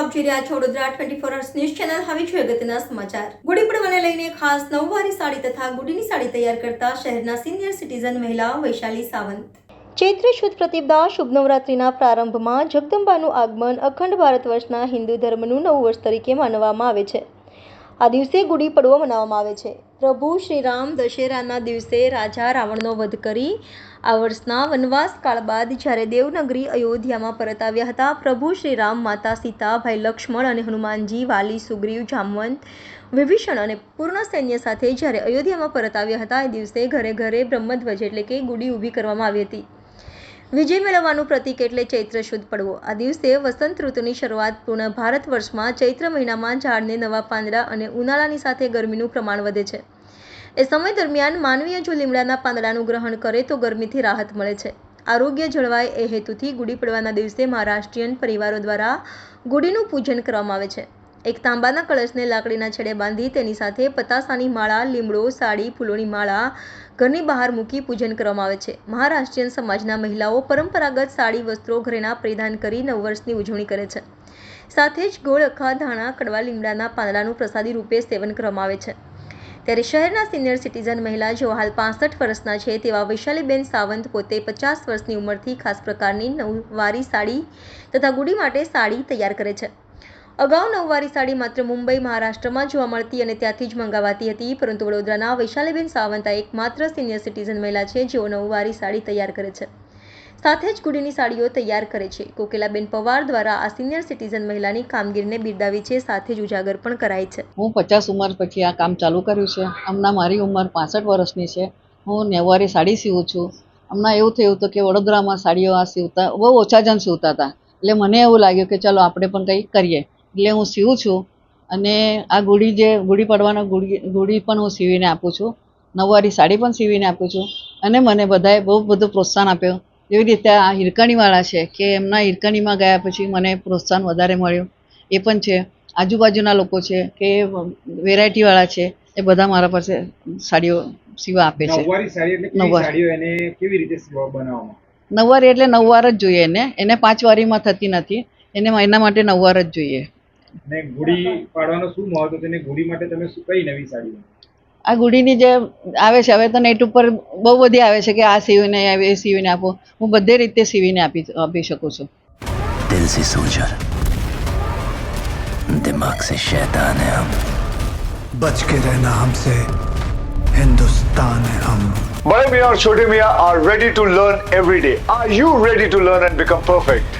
આપ જોઈ રહ્યા છો Vadodara twenty four hours news channel હવે જોઈએ અગત્યના સમાચાર. ગુડી પડવાને લઈને ખાસ નવવારી સાડી તથા ગુડીની સાડી તૈયાર કરતા શહેરના સિનિયર સિટીઝન મહિલા વૈશાલી સાવંત. ચૈત્ર શુદ્ધ પ્રતિપદા શુભ નવરાત્રિના પ્રારંભમાં જગદંબાનું આગમન અખંડ ભારત વર્ષના હિન્દુ ધર્મનું નવું વર્ષ તરીકે માનવામાં આવે છે. આ દિવસે ગુડી પડવો મનાવવામાં આવે છે. પ્રભુ શ્રીરામ દશેરાના દિવસે રાજા રાવણનો વધ કરી આ વર્ષના વનવાસ કાળ બાદ જ્યારે દેવનગરી અયોધ્યામાં પરત આવ્યા હતા, પ્રભુ શ્રીરામ માતા સીતા, ભાઈ લક્ષ્મણ અને હનુમાનજી, વાલી, સુગ્રીવ, જામવંત, વિભીષણ અને પૂર્ણ સૈન્ય સાથે જ્યારે અયોધ્યામાં પરત આવ્યા હતા, એ દિવસે ઘરે ઘરે બ્રહ્મધ્વજ એટલે કે ગુડી ઊભી કરવામાં આવી હતી. વિજય મેળવવાનું પ્રતીક એટલે ચૈત્ર શુદ્ધ પડવો. આ દિવસે વસંત ઋતુની શરૂઆત પૂર્ણ ભારત વર્ષમાં ચૈત્ર મહિનામાં ઝાડને નવા પાંદડા અને ઉનાળાની સાથે ગરમીનું પ્રમાણ વધે છે. એ સમય દરમિયાન માનવીય જો લીમડાના પાંદડાનું ગ્રહણ કરે તો ગરમીથી રાહત મળે છે. આરોગ્ય જળવાય એ હેતુથી ગુડી પડવાના દિવસે મહારાષ્ટ્રીયન પરિવારો દ્વારા ગુડીનું પૂજન કરવામાં આવે છે. એક તાંબાના કળશને લાકડીના છેડે બાંધી તેની સાથે પતાસાની માળા, લીમડો, સાડી, ફૂલોની માળા, ઘરની બહાર મૂકી પૂજન કરવામાં આવે છે. મહારાષ્ટ્રીયન સમાજના મહિલાઓ પરંપરાગત સાડી, વસ્ત્રો ઘરેણા પરિધાન કરી નવવર્ષની ઉજવણી કરે છે. સાથે જ ગોળ, અખા, ધાણા, કડવા, લીમડાના પાંદડાનું પ્રસાદી રૂપે સેવન કરવામાં આવે છે. ત્યારે શહેરના સિનિયર સિટીઝન મહિલા જેઓ હાલ પાસઠ વર્ષના છે તેવા વૈશાલીબેન સાવંત પોતે પચાસ વર્ષની ઉંમરથી ખાસ પ્રકારની નવવારી સાડી તથા ગુડી માટે સાડી તૈયાર કરે છે. અગાઉ નવવારી સાડી માત્ર મુંબઈ, મહારાષ્ટ્રમાં જોવા મળતી અને ત્યાંથી જ મંગાવાતી હતી, પરંતુ વડોદરાના વૈશાલીબેન સાવંતા એકમાત્ર સિનિયર સિટીઝન મહિલા છે, જેઓ નવવારી સાડી તૈયાર કરે છે. સાથે જ ગુડીની સાડીઓ તૈયાર કરે છે. કોકિલાબેન પવાર દ્વારા આ સિનિયર સિટીઝન મહિલાની કામગીરીને બિરદાવી છે, સાથે જ ઉજાગર પણ કરાય છે. હું પચાસ ઉંમર પછી આ કામ ચાલુ કર્યું છે. હમણાં મારી ઉંમર પાસઠ વર્ષની છે. હું નેવારી સાડી સીવું છું. હમણાં એવું થયું હતું કે વડોદરામાં સાડીઓ આ સીવતા, બહુ ઓછા જણ સીવતા હતા. એટલે મને એવું લાગ્યું કે ચલો આપણે પણ કંઈક કરીએ. એટલે હું સીવું છું અને આ ગુડી જે ગુડી પડવાનો ગુડી ગુડી પણ હું સીવીને આપું છું. નવવારી સાડી પણ સીવીને આપું છું. અને મને બધાએ બહુ બધું પ્રોત્સાહન આપ્યું. એવી રીતે આ હિરકણીવાળા છે કે એમના હિરકણીમાં ગયા પછી મને પ્રોત્સાહન વધારે મળ્યું. એ પણ છે. આજુબાજુના લોકો છે કે વેરાયટીવાળા છે એ બધા મારા પાસે સાડીઓ સીવા આપે છે. નવવાર એટલે નવવાર જ જોઈએ એને. એને પાંચ વારીમાં થતી નથી. એને એના માટે નવવાર જ જોઈએ. ને ગુડી પાડવાનો શું મહત્વ છે ને ગુડી માટે તમે શું કઈ નવી સાડી આ ગુડીની જે આવે છે હવે તો નેટ ઉપર બહુ બધી આવે છે કે આ સીવીને આવે એ સીવીને આપો હું બધે રીતે સીવીને આપી આપી શકું છું दिल से सोल्जर दिमाग से शैतान है हम बच के रहना हमसे हिंदुस्तान है हम Bade Mian or Chote Mian are ready to learn every day. Are you ready to learn and become perfect?